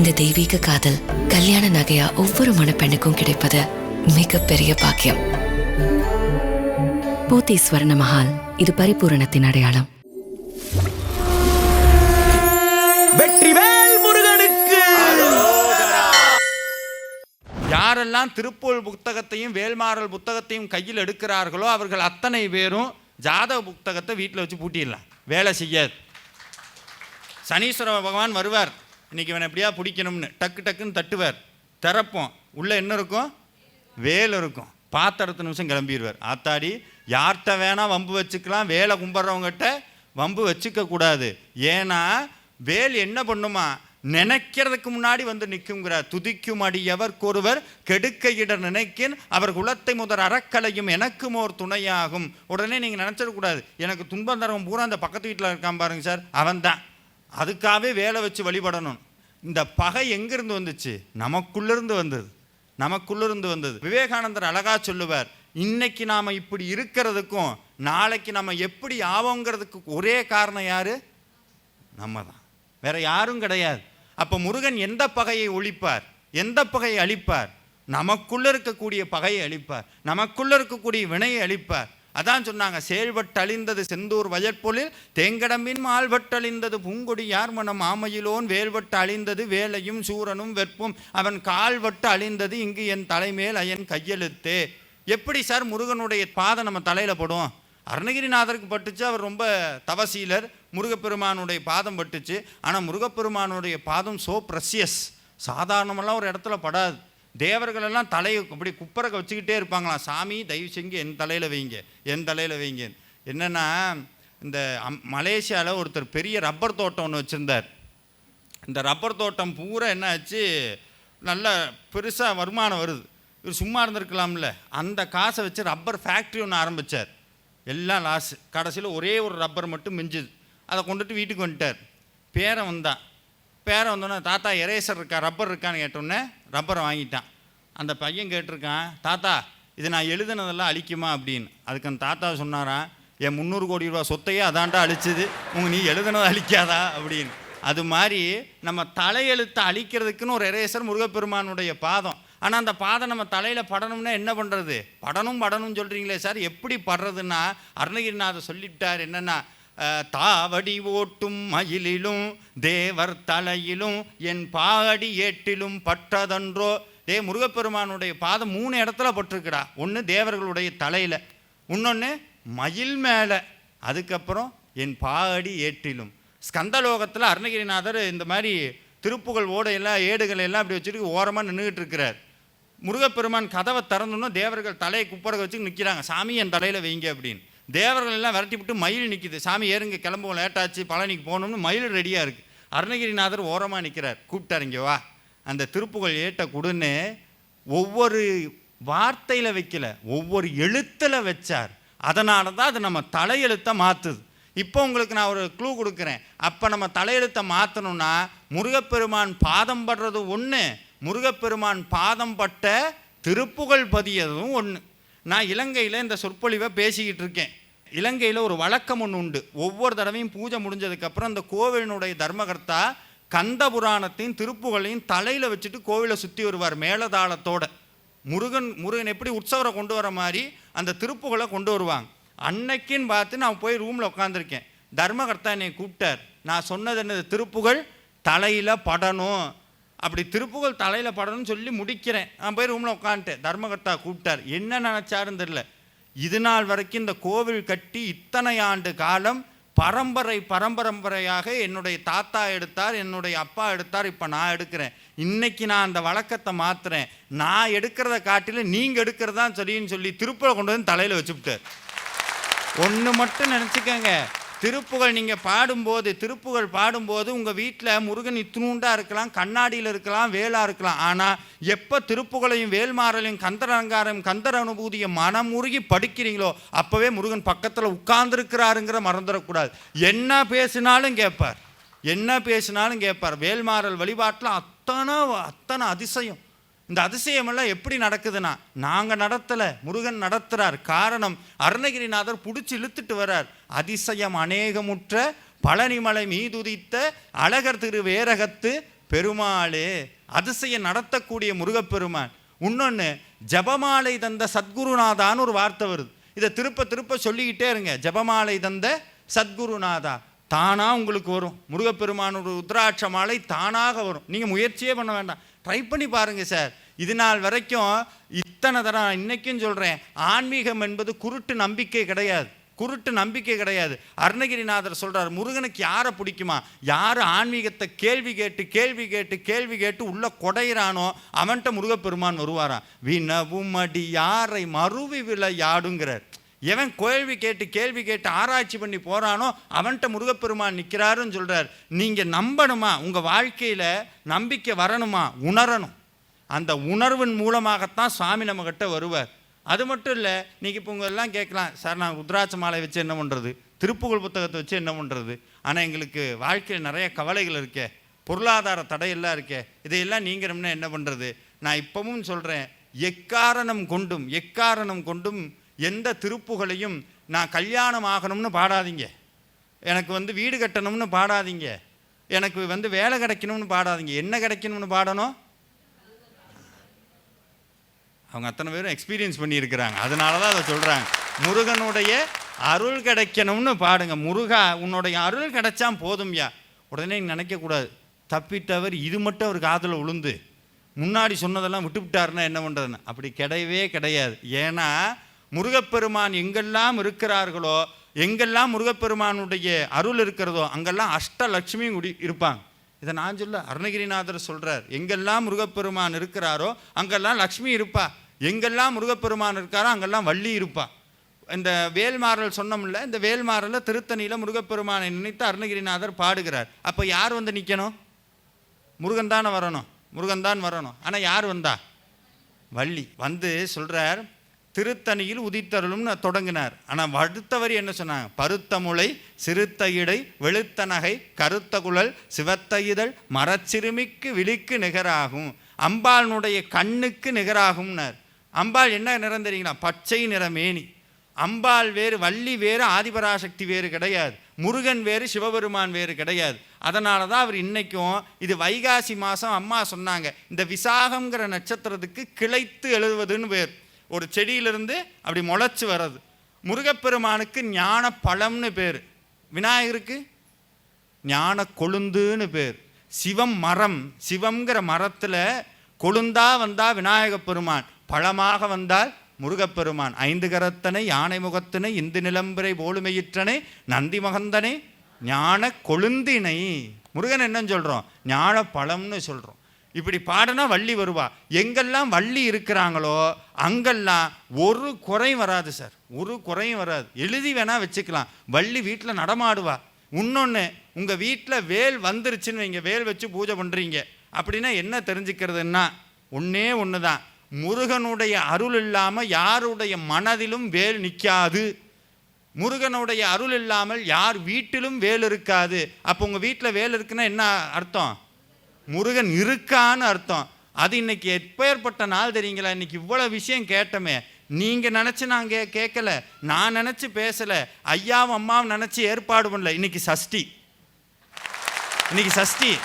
இந்த தெய்வீக காதல் கல்யாண நகையா ஒவ்வொரு மணப்பெண்ணுக்கும் கிடைப்பது மிகப்பெரிய பாக்கியம். போத்தி ஸ்வர்ண மஹால் இது பரிபூரணத்தின் அடையாளம். வெற்றிவேல் முருகனுக்கு! யாரெல்லாம் திருப்பூர் புத்தகத்தையும் வேல்மாறல் புத்தகத்தையும் கையில் எடுக்கிறார்களோ அவர்கள் அத்தனை பேரும் ஜாதக புத்தகத்தை வீட்டில் வச்சு பூட்டிடலாம். வேலை செய்யாது. சனீஸ்வர பகவான் வருவார். இன்றைக்கி இவனை எப்படியா பிடிக்கணும்னு டக்கு டக்குன்னு தட்டுவார். திறப்போம். உள்ளே என்ன இருக்கும்? வேல் இருக்கும். பார்த்த அடுத்த நிமிஷம் கிளம்பிடுவார் ஆத்தாடி யார்கிட்ட வேணால் வம்பு வச்சுக்கலாம். வேலை கும்பிட்றவங்ககிட்ட வம்பு வச்சுக்கக்கூடாது ஏன்னா வேல் என்ன பண்ணுமா? நினைக்கிறதுக்கு முன்னாடி வந்து நிற்குங்கிறார் துதிக்கும் அடியவர்க்கொருவர் கெடுக்க இடர் நினைக்கின் அவர் குலத்தை முதல் அறக்கலையும் எனக்கும் ஓர் துணையாகும். உடனே நீங்கள் நினச்சிடக்கூடாது எனக்கு துன்பம் தரவன் பூரா அந்த பக்கத்து வீட்டில் இருக்கான் பாருங்க சார். அவன் தான் அதுக்காகவே வேலை வச்சு வழிபடணும். இந்த பகை எங்கிருந்து வந்துச்சு? நமக்குள்ளிருந்து வந்தது. நமக்குள்ளிருந்து வந்தது. விவேகானந்தர் அழகா சொல்லுவார் இன்னைக்கு நாம் இப்படி இருக்கிறதுக்கும் நாளைக்கு நம்ம எப்படி ஆவோங்கிறதுக்கு ஒரே காரணம் யார்? நம்ம தான் வேற யாரும் கிடையாது. அப்போ முருகன் எந்த பகையை ஒழிப்பார்? எந்த பகையை அழிப்பார்? நமக்குள்ளே இருக்கக்கூடிய பகையை அழிப்பார். நமக்குள்ளே இருக்கக்கூடிய வினையை அழிப்பார். அதான் சொன்னாங்க செயல்பட்டழிந்தது செந்தூர் வயற்பொழில் தேங்கடம்பின் மால்பட்டழிந்தது பூங்கொடி யார் மனம் ஆமையிலோன் வேல்வட்டு அழிந்தது வேலையும் சூரனும் வெற்பும் அவன் கால்வட்டு அழிந்தது இங்கு என் தலைமேல் அயன் கையெழுத்து. எப்படி சார் முருகனுடைய பாதம் நம்ம தலையில் படும்? அருணகிரிநாதருக்கு பட்டுச்சு அவர் ரொம்ப தவசீலர் முருகப்பெருமானுடைய பாதம் பட்டுச்சு. ஆனால் முருகப்பெருமானுடைய பாதம் சோ ப்ரஷியஸ் சாதாரணமெல்லாம் ஒரு இடத்துல படாது. தேவர்கள் எல்லாம் தலையை அப்படி குப்பரக்க வச்சுக்கிட்டே இருப்பாங்களாம். சாமி தயவு செஞ்சு என் தலையில் வைங்க என் தலையில் வைங்க என்னென்னா இந்த மலேசியாவில் ஒருத்தர் பெரிய ரப்பர் தோட்டம் ஒன்று வச்சுருந்தார். இந்த ரப்பர் தோட்டம் பூரா என்ன ஆச்சு? நல்ல பெருசாக வருமானம் வருது. இவர் சும்மா இருந்திருக்கலாம்ல. அந்த காசை வச்சு ரப்பர் ஃபேக்ட்ரி ஒன்று ஆரம்பித்தார் எல்லாம் லாஸு. கடைசியில் ஒரே ஒரு ரப்பர் மட்டும் மிஞ்சுது. அதை கொண்டுட்டு வீட்டுக்கு வந்துட்டார். பேரன் வந்தான். பேரன் வந்தோன்னே தாத்தா எரேசர் இருக்கா? ரப்பர் இருக்கான்னு கேட்டோன்னே ரப்பரை வாங்கிட்டான். அந்த பையன் கேட்டிருக்கான் தாத்தா இது நான் எழுதுனதெல்லாம் அழிக்குமா? அப்படின்னு. அதுக்கு அந்த தாத்தா சொன்னாராம் என் முந்நூறு கோடி ரூபா சொத்தையே அதாண்டா அழிச்சிது. உங்க நீ எழுதுனதை அழிக்காதா? அப்படின்னு. அது மாதிரி நம்ம தலையெழுத்தை அழிக்கிறதுக்குன்னு ஒரு எரேசர் முருகப்பெருமானுடைய பாதம். ஆனால் அந்த பாதம் நம்ம தலையில் படணும்னா என்ன பண்ணுறது படணும் படணும்னு சொல்கிறீங்களே சார் எப்படி படுறதுன்னா அருணகிரிநாதர் சொல்லிட்டார் என்னென்னா தாவடி ஓட்டும் மயிலிலும் தேவர் தலையிலும் என் பாடி ஏட்டிலும் பட்டதன்றோ டே முருகப்பெருமானுடைய பாதம் மூணு இடத்துல பட்டிருக்குடா. ஒன்று தேவர்களுடைய தலையில் இன்னொன்று மயில் மேலே. அதுக்கப்புறம் என் பாடி ஏட்டிலும். ஸ்கந்தலோகத்தில் அருணகிரிநாதர் இந்த மாதிரி திருப்புகழ் ஓடையெல்லாம் ஏடுகளை எல்லாம் அப்படி வச்சுட்டு ஓரமாக நின்றுக்கிட்டு இருக்கிறார். முருகப்பெருமான் கதவை திறந்தோன்னா தேவர்கள் தலையை குப்பரக வச்சு நிற்கிறாங்க சாமி என் தலையில் வைங்க அப்படின்னு. தேவர்கள் எல்லாம் விரட்டி விட்டு மயில் நிற்கிது சாமி ஏறுங்க கிளம்புவோம் லேட்டாச்சு பழனிக்கு போகணும்னு மயில் ரெடியாக இருக்குது அருணகிரிநாதர் ஓரமாக நிற்கிறார் கூப்பிட்டார் இங்கே வா. அந்த திருப்புகழ் ஏட்ட கொடுன்னு ஒவ்வொரு வார்த்தையில் வைக்கல ஒவ்வொரு எழுத்தில் வச்சார். அதனால தான் அது நம்ம தலையெழுத்தை மாற்றுது இப்போ உங்களுக்கு நான் ஒரு க்ளூ கொடுக்குறேன். அப்போ நம்ம தலையெழுத்தை மாற்றணும்னா முருகப்பெருமான் பாதம் படுறது ஒன்று முருகப்பெருமான் பாதம் பட்ட திருப்புகழ் பதியதும் ஒன்று நான் இலங்கையில் இந்த சொற்பொழிவை பேசிக்கிட்டு இருக்கேன். இலங்கையில் ஒரு வழக்கம் ஒன்று உண்டு. ஒவ்வொரு தடவையும் பூஜை முடிஞ்சதுக்கப்புறம் அந்த கோவிலினுடைய தர்மகர்த்தா கந்த புராணத்தையும் திருப்புகளையும் தலையில் வச்சுட்டு கோவிலை சுற்றி வருவார் மேலதாளத்தோட. முருகன் முருகன் எப்படி உற்சவரை கொண்டு வர மாதிரி அந்த திருப்புகளை கொண்டு வருவாங்க. அன்னைக்குன்னு பார்த்து நான் போய் ரூமில் உட்காந்துருக்கேன் தர்மகர்த்தா என்னை கூப்பிட்டார். நான் சொன்னது என்னது? திருப்புகள் தலையில் படணும். அப்படி திருப்புகள் தலையில் படணும்னு சொல்லி முடிக்கிறேன். நான் போய் ரூமில் உட்காந்துட்டேன் தர்மகர்த்தா கூப்பிட்டார். என்ன நினச்சாருன்னு தெரில இது நாள் வரைக்கும் இந்த கோவில் கட்டி இத்தனை ஆண்டு காலம் பரம்பரை பரம்பரம்பரையாக என்னுடைய தாத்தா எடுத்தார் என்னுடைய அப்பா எடுத்தார் இப்போ நான் எடுக்கிறேன். இன்றைக்கி நான் அந்த வழக்கத்தை மாற்றுறேன் நான் எடுக்கிறத காட்டிலும் நீங்கள் எடுக்கிறதா சரின்னு சொல்லி திருப்புகளை கொண்டு வந்து தலையில் வச்சுவிட்டார் ஒன்று மட்டும் நினச்சிக்கங்க. திருப்புகழ் நீங்கள் பாடும்போது திருப்புகழ் பாடும்போது உங்கள் வீட்டில் முருகன் இத்தினூண்டா இருக்கலாம் கண்ணாடியில் இருக்கலாம் வேலாக இருக்கலாம். ஆனால் எப்போ திருப்புகழையும் வேல்மாறலையும் கந்தரங்காரம் கந்தர் அனுபூதியை மனமுருகி படிக்கிறீங்களோ அப்போவே முருகன் பக்கத்தில் உட்கார்ந்துருக்கிறாருங்கிற மறந்துடக்கூடாது. என்ன பேசினாலும் கேட்பார். என்ன பேசினாலும் கேட்பார். வேல்மாறல் வழிபாட்டில் அத்தனை அத்தனை அதிசயம். இந்த அதிசயமெல்லாம் எப்படி நடக்குதுன்னா நாங்கள் நடத்தலை முருகன் நடத்துகிறார் காரணம் அருணகிரிநாதர் பிடிச்சி இழுத்துட்டு வர்றார். அதிசயம் அநேகமுற்ற பழனிமலை மீதுதித்த அழகர் திரு வேரகத்து பெருமாளே. அதிசயம் நடத்தக்கூடிய முருகப்பெருமான். இன்னொன்று ஜபமாலை தந்த சத்குருநாதான்னு ஒரு வார்த்தை வருது. இதை திருப்ப திருப்ப சொல்லிக்கிட்டே இருங்க. ஜபமாலை தந்த சத்குருநாதா. தானாக உங்களுக்கு வரும். முருகப்பெருமானோட ருத்ராட்ச மாலை தானாக வரும். நீங்கள் முயற்சியே பண்ண வேண்டாம். ட்ரை பண்ணி பாருங்கள் சார் இது நாள் வரைக்கும் இத்தனை தரம் இன்றைக்கும் சொல்கிறேன் ஆன்மீகம் என்பது குருட்டு நம்பிக்கை கிடையாது. குருட்டு நம்பிக்கை கிடையாது. அருணகிரிநாதர் சொல்கிறார் முருகனுக்கு யாரை பிடிக்குமா? யார் ஆன்மீகத்தை கேள்வி கேட்டு கேள்வி கேட்டு கேள்வி கேட்டு உள்ளே கொடையிறானோ அவன்கிட்ட முருகப்பெருமான் வருவாராம். வினவும் அடி யாரை மறுவி விளையாடுங்கிறார். எவன் கேள்வி கேட்டு கேள்வி கேட்டு ஆராய்ச்சி பண்ணி போகிறானோ அவன்கிட்ட முருகப்பெருமான் நிற்கிறாருன்னு சொல்கிறார் நீங்கள் நம்பணுமா? உங்கள் வாழ்க்கையில் நம்பிக்கை வரணுமா? உணரணும். அந்த உணர்வின் மூலமாகத்தான் சுவாமி நம்மகிட்ட வருவார். அது மட்டும் இல்லை நீங்கள் இப்போ உங்கள் எல்லாம் கேட்கலாம் சார் நான் ருத்ராட்ச மாலை வச்சு என்ன பண்ணுறது திருப்புகழ் புத்தகத்தை வச்சு என்ன பண்ணுறது ஆனால் எங்களுக்கு வாழ்க்கையில் நிறைய கவலைகள் இருக்கே பொருளாதார தடையெல்லாம் இருக்கே இதையெல்லாம் நீங்கிறோம்னா என்ன பண்ணுறது நான் இப்பவும் சொல்கிறேன் எக்காரணம் கொண்டும் எக்காரணம் கொண்டும் எந்த திருப்புகளையும் நான் கல்யாணம் ஆகணும்னு பாடாதீங்க. எனக்கு வந்து வீடு கட்டணும்னு பாடாதீங்க. எனக்கு வந்து வேலை கிடைக்கணும்னு பாடாதீங்க. என்ன கிடைக்கணும்னு பாடணும்? அவங்க அத்தனை பேரும் எக்ஸ்பீரியன்ஸ் பண்ணியிருக்கிறாங்க. அதனால தான் அதை சொல்கிறாங்க முருகனுடைய அருள் கிடைக்கணும்னு பாடுங்க. முருகா உன்னுடைய அருள் கிடைச்சா போதும்யா உடனே நினைக்கக்கூடாது. தப்பிட்டவர் இது மட்டும் அவர் காதில் உளுந்து. முன்னாடி சொன்னதெல்லாம் விட்டுவிட்டாருன்னா என்ன பண்ணுறதுன்னு அப்படி கிடையவே கிடையாது. ஏன்னா முருகப்பெருமான் எங்கெல்லாம் இருக்கிறார்களோ எங்கெல்லாம் முருகப்பெருமானுடைய அருள் இருக்கிறதோ அங்கெல்லாம் அஷ்டலட்சுமியும் குடி இருப்பாங்க. இதை நான் சொல்ல அருணகிரிநாதர் சொல்கிறார் எங்கெல்லாம் முருகப்பெருமான் இருக்கிறாரோ அங்கெல்லாம் லக்ஷ்மி இருப்பா. எங்கெல்லாம் முருகப்பெருமான் இருக்காரோ அங்கெல்லாம் வள்ளி இருப்பா. இந்த வேல்மாறல் சொன்னோம்ல இந்த வேல்மாறலில் திருத்தணியில் முருகப்பெருமானை நினைத்து அருணகிரிநாதர் பாடுகிறார். அப்போ யார் வந்து நிற்கணும் முருகன் தானே வரணும். முருகன் தான் வரணும். ஆனால் யார் வந்தா? வள்ளி. வந்து சொல்கிறார் திருத்தணியில் உதித்தருளும்னு தொடங்கினார். ஆனால் அடுத்தவர் என்ன சொன்னாங்க? பருத்த முளை சிறுத்த இடை வெளுத்த நகை கருத்த குழல் சிவத்த இதழ் மரச்சிறுமிக்கு விழிக்கு நிகராகும். அம்பாளுடைய கண்ணுக்கு நிகராகும்னார். அம்பாள் என்ன நிறம் தெரியுங்களா? பச்சை நிறமேனி அம்பாள் வேறு வள்ளி வேறு ஆதிபராசக்தி வேறு கிடையாது. முருகன் வேறு சிவபெருமான் வேறு கிடையாது. அதனால தான் அவர் இன்றைக்கும் இது வைகாசி மாதம் அம்மா சொன்னாங்க இந்த விசாகம்ங்கிற நட்சத்திரத்துக்கு கிளைத்து எழுதுவதுன்னு பேர். ஒரு செடியிலிருந்து அப்படி முளைச்சி வர்றது. முருகப்பெருமானுக்கு ஞான பழம்னு பேர். விநாயகருக்கு? ஞான கொழுந்துன்னு பேர். சிவம் மரம். சிவம்ங்கிற மரத்தில் கொழுந்தா வந்தால் விநாயகப் பெருமான் பழமாக வந்தால் முருகப்பெருமான். ஐந்து கரத்தனை யானை முகத்தினை இந்து நிலம்பரை போலுமையிற்றனை நந்தி மகந்தனை ஞான கொழுந்தினை. முருகன் என்னன்னு சொல்கிறோம் ஞான பழம்னு சொல்கிறோம் இப்படி பாடினா வள்ளி வருவா. எங்கெல்லாம் வள்ளி இருக்கிறாங்களோ அங்கெல்லாம் ஒரு குறையும் வராது சார். ஒரு குறையும் வராது. எழுதி வேணா வச்சுக்கலாம். வள்ளி வீட்டில் நடமாடுவா. இன்னொன்று உங்கள் வீட்டில் வேல் வந்துருச்சுன்னு வைங்க. வேல் வச்சு பூஜை பண்ணுறீங்க அப்படின்னா என்ன தெரிஞ்சுக்கிறதுன்னா ஒன்றே ஒன்று தான் முருகனுடைய அருள் இல்லாமல் யாருடைய மனதிலும் வேல் நிற்காது முருகனுடைய அருள் இல்லாமல் யார் வீட்டிலும் வேல் இருக்காது. அப்போ உங்கள் வீட்டில் வேல் இருக்குன்னா என்ன அர்த்தம்? முருகன் இருக்கான்னு அர்த்தம். அது இன்னைக்கு எப்பேற்பட்ட நாள் தெரியுங்களா? இன்னைக்கு இவ்வளோ விஷயம் கேட்டோமே. நீங்கள் நினச்சி நான் கே கேட்கல நான் நினச்சி பேசலை. ஐயாவும் அம்மாவும் நினச்சி ஏற்பாடு பண்ணல. இன்னைக்கு சஷ்டி. இன்னைக்கு சஷ்டி.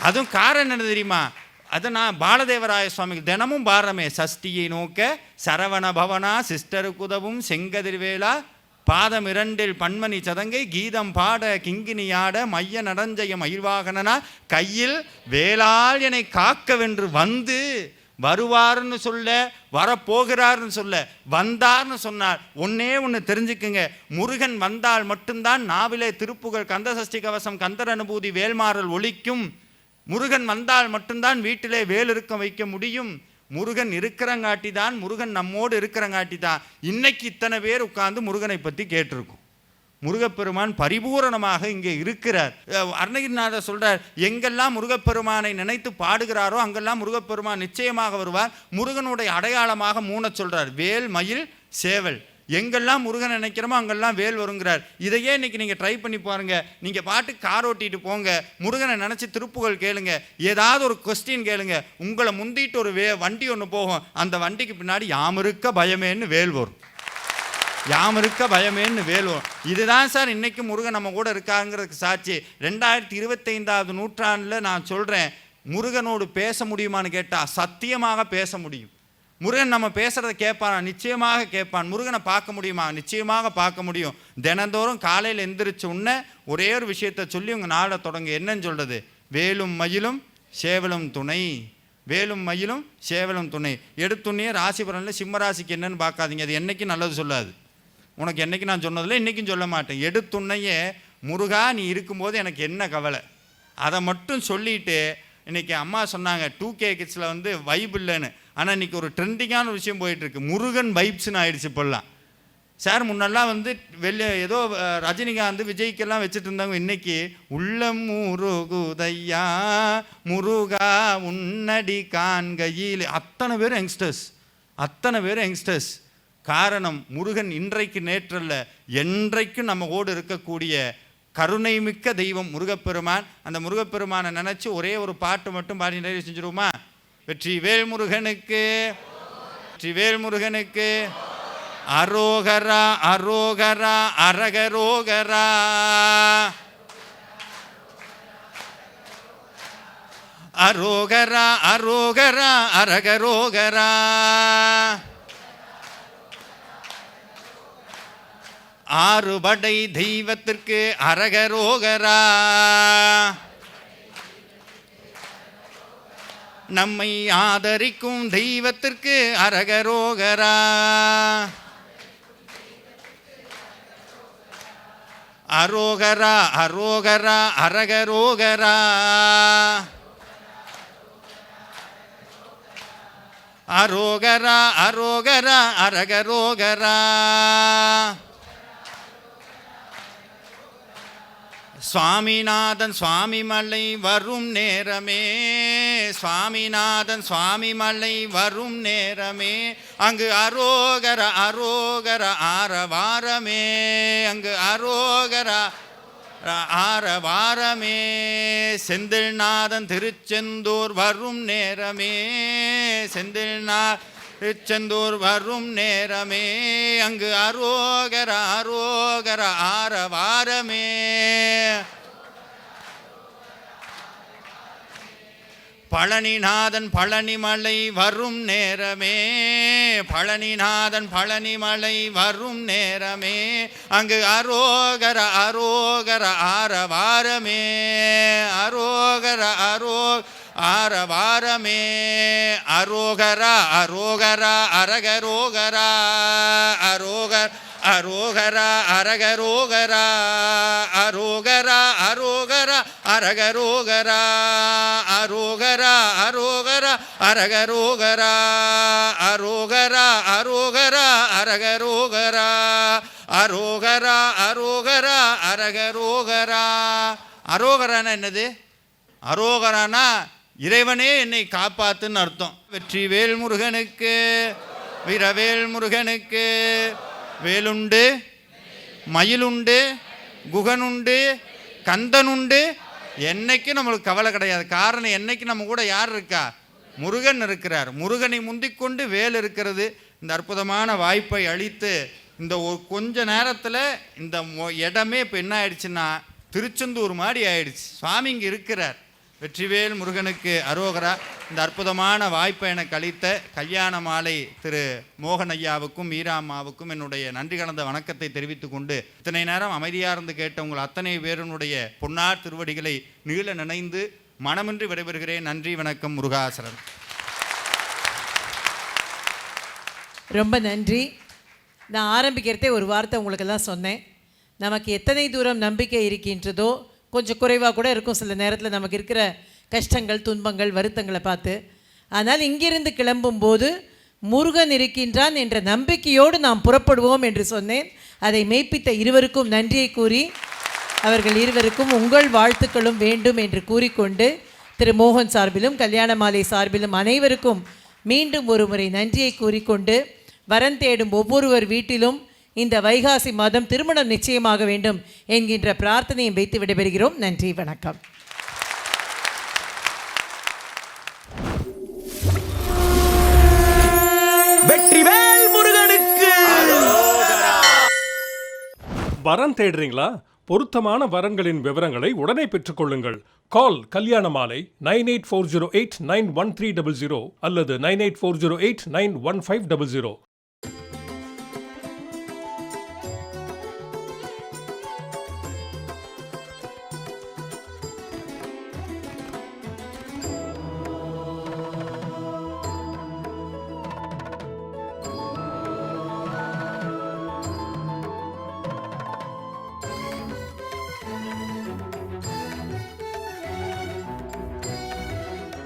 அதுவும் காரணம் என்ன தெரியுமா? அதை நான் பாலதேவராய சுவாமிக்கு தினமும் பாடுறமே. சஷ்டியை நோக்க சரவண பவனா சிஸ்டருக்கு உதவும் செங்கதிர்வேலா பாதம் இரண்டில் பன்மணி சதங்கை கீதம் பாட கிங்கினியாட மைய நடஞ்சய மயில்வாகனா கையில் வேளாள் என்னை காக்கவென்று வந்து வருவார்னு சொல்ல வரப்போகிறார்னு சொல்ல வந்தார்னு சொன்னார். ஒன்னே ஒன்று தெரிஞ்சுக்குங்க. முருகன் வந்தால் மட்டும்தான் நாவிலே திருப்புகழ் கந்தசஷ்டி கவசம் கந்தர் அனுபூதி வேல்மாறல் ஒழிக்கும் முருகன் வந்தால் மட்டும்தான் வீட்டிலே வேல் இருக்க வைக்க முடியும். முருகன் இருக்கிறங்காட்டி தான் முருகன் நம்மோடு இருக்கிறங்காட்டி தான் இன்னைக்கு இத்தனை பேர் உட்கார்ந்து முருகனை பற்றி கேட்டிருக்கோம். முருகப்பெருமான் பரிபூரணமாக இங்கே இருக்கிறார். அருணகிரிநாதர் சொல்கிறார் எங்கெல்லாம் முருகப்பெருமானை நினைத்து பாடுகிறாரோ அங்கெல்லாம் முருகப்பெருமான் நிச்சயமாக வருவார். முருகனுடைய அடையாளமாக மூண சொல்கிறார் வேல் மயில் சேவல். எங்கெல்லாம் முருகன் நினைக்கிறோமோ அங்கெல்லாம் வேல் வருங்கிறார். இதையே இன்னைக்கு நீங்கள் ட்ரை பண்ணி பாருங்கள் நீங்கள் பாட்டு கார் ஓட்டிட்டு போங்க. முருகனை நினச்சி திருப்புகள் கேளுங்க. ஏதாவது ஒரு கொஸ்டின் கேளுங்க. உங்களை முந்திட்டு ஒரு வே வண்டி ஒன்று போகும். அந்த வண்டிக்கு பின்னாடி யாம் இருக்க பயமேன்னு வேல் வரும். யாம் இருக்க பயமேன்னு வேலும் இதுதான் சார் இன்னைக்கு முருகன் நம்ம கூட இருக்காங்கிறதுக்கு சாட்சி. ரெண்டாயிரத்தி இருபத்தைந்தாவது நூற்றாண்டில் நான் சொல்கிறேன் முருகனோடு பேச முடியுமான்னு கேட்டால் சத்தியமாக பேச முடியும். முருகன் நம்ம பேசுகிறத கேட்பானா? நிச்சயமாக கேட்பான். முருகனை பார்க்க முடியுமா? நிச்சயமாக பார்க்க முடியும். தினந்தோறும் காலையில் எந்திரிச்ச உடனே ஒரே ஒரு விஷயத்தை சொல்லி உங்கள் நாளை தொடங்க. என்னன்னு சொல்கிறது வேலும் மயிலும் சேவலும் துணை. வேலும் மயிலும் சேவலும் துணை. எடுத்துன்னே ராசி பலனில் சிம்மராசிக்கு என்னன்னு பார்க்காதீங்க. அது என்றைக்கும் நல்லது சொல்லாது. உனக்கு என்னைக்கு நான் சொன்னதில்ல இன்றைக்கும் சொல்ல மாட்டேன். எடுத்துன்னையே முருகா நீ இருக்கும்போது எனக்கு என்ன கவலை? அதை மட்டும் சொல்லிட்டு இன்றைக்கி அம்மா சொன்னாங்க டூ கே கிட்ஸில் வந்து வைப் இல்லைன்னு. ஆனால் இன்னைக்கு ஒரு ட்ரெண்டிங்கான விஷயம் போயிட்டுருக்கு. முருகன் வைப்ஸ்னு ஆயிடுச்சு இப்போல்லாம். சார் முன்னெல்லாம் வந்து வெளிய ஏதோ ரஜினிகாந்த் விஜய்க்கெல்லாம் வச்சுட்டு இருந்தாங்க இன்னைக்கு உள்ளம் முருகுதையா முருகா உன்னடி காண்கையில் அத்தனை பேர் யங்ஸ்டர்ஸ் அத்தனை பேர் யங்ஸ்டர்ஸ் காரணம் முருகன் இன்றைக்கு நேற்றல்ல என்றைக்கும் நம்ம கூட இருக்கக்கூடிய கருணை மிக்க தெய்வம் முருகப்பெருமான். அந்த முருகப்பெருமானை நினச்சி ஒரே ஒரு பாட்டு மட்டும் பாடி நிறைவு செஞ்சிருவோமா? வெற்றி வேல்முருகனுக்கு வெற்றி வேல்முருகனுக்கு அரோகரா அரோகரா அரகரோகரா. அரோகரா அரோகரா அரகரோகரா. ஆறுபடை தெய்வத்திற்கு அரகரோகரா. நம்மை ஆதரிக்கும் தெய்வத்திற்கு அரகரோகரா. அரோகரா அரோகரா அரகரோகரா. அரோகரா அரோகரா அரகரோகரா. சுவாமிநாதன் சுவாமி மலை வரும் நேரமே. சுவாமிநாதன் சுவாமி மலை வரும் நேரமே அங்கு அரோகர அரோகர ஆரவாரமே அங்கு அரோகர ஆரவாரமே. செந்தில்நாதன் திருச்செந்தூர் வரும் நேரமே செந்தில்நாத் திருச்செந்தூர் வரும் நேரமே அங்கு அரோகர அரோகர ஆரவாரமே. பழனிநாதன் பழனிமலை வரும் நேரமே. பழனிநாதன் பழனிமலை வரும் நேரமே. அங்கு அரோகர அரோகர ஆரவாரமே. அரோகர அரோ ஆரவாரமே. அரோகரா அரோகரா அரகரோகரா அரோகர் அரோகரா அரகரோகரா அரோகரா அரோகரா அரகரோகரா அரோகரா அரோகரா அரகரோகரா அரோகரா அரோகரா அரகரோகரா அரோகரா அரோகரா அரகரோகரா. அரோகரானா என்னது? அரோகரானா இறைவனே என்னை காப்பாத்துன்னு அர்த்தம். வெற்றி வேல் முருகனுக்கு வீரவேல் முருகனுக்கு வேலுண்டு மயிலுண்டு குகனுண்டு கந்தனுண்டு. என்னைக்கும் நம்மளுக்கு கவலை கிடையாது. காரணம் என்னைக்கு நம்ம கூட யார் இருக்கா? முருகன் இருக்கிறார். முருகனை முந்திக்கொண்டு வேல் இருக்கிறது. இந்த அற்புதமான வாய்ப்பை அளித்து இந்த கொஞ்ச நேரத்தில் இந்த மொ- இடமே இப்போ என்ன ஆயிடுச்சுன்னா திருச்செந்தூர் மாதிரி ஆயிடுச்சு. சுவாமி இங்கே இருக்கிறார். வெற்றிவேல் முருகனுக்கு அரோகரா இந்த அற்புதமான வாய்ப்பை எனக்கு அளித்த கல்யாண மாலை திரு மோகன் ஐயாவுக்கும் மீராம்மாவுக்கும் என்னுடைய நன்றி கலந்த வணக்கத்தை தெரிவித்துக் கொண்டு இத்தனை நேரம் அமைதியாக இருந்து கேட்ட உங்கள் அத்தனை பேருனுடைய பொன்னார் திருவடிகளை நீள நினைந்து மனமின்றி விடைபெறுகிறேன். நன்றி வணக்கம் முருகாசரன். ரொம்ப நன்றி. நான் ஆரம்பிக்கிறதே ஒரு வார்த்தை உங்களுக்கு தான் சொன்னேன். நமக்கு எத்தனை தூரம் நம்பிக்கை இருக்கின்றதோ கொஞ்சம் குறைவாக கூட இருக்கும் சில நேரத்தில் நமக்கு இருக்கிற கஷ்டங்கள் துன்பங்கள் வருத்தங்களை பார்த்து. ஆனால் இங்கிருந்து கிளம்பும்போது முருகன் இருக்கின்றான் என்ற நம்பிக்கையோடு நாம் புறப்படுவோம் என்று சொன்னேன். அதை மெய்ப்பித்த இருவருக்கும் நன்றியை கூறி அவர்கள் இருவருக்கும் உங்கள் வாழ்த்துக்களும் வேண்டும் என்று கூறிக்கொண்டு திரு மோகன் சார்பிலும் கல்யாண மாலை சார்பிலும் அனைவருக்கும் மீண்டும் ஒரு முறை நன்றியை கூறிக்கொண்டு வரன் தேடும் ஒவ்வொருவர் வீட்டிலும் இந்த வைகாசி மாதம் திருமணம் நிச்சயமாக வேண்டும் என்கின்ற பிரார்த்தனையை வைத்து விடைபெறுகிறோம். நன்றி வணக்கம். வெற்றிவேல் முருகனுக்கு. வரன் தேடுறீங்களா? பொருத்தமான வரன்களின் விவரங்களை உடனே பெற்றுக்கொள்ளுங்கள். கால் கல்யாண மாலை nine eight four zero eight nine one three double zero அல்லது nine eight four zero eight nine one five double zero.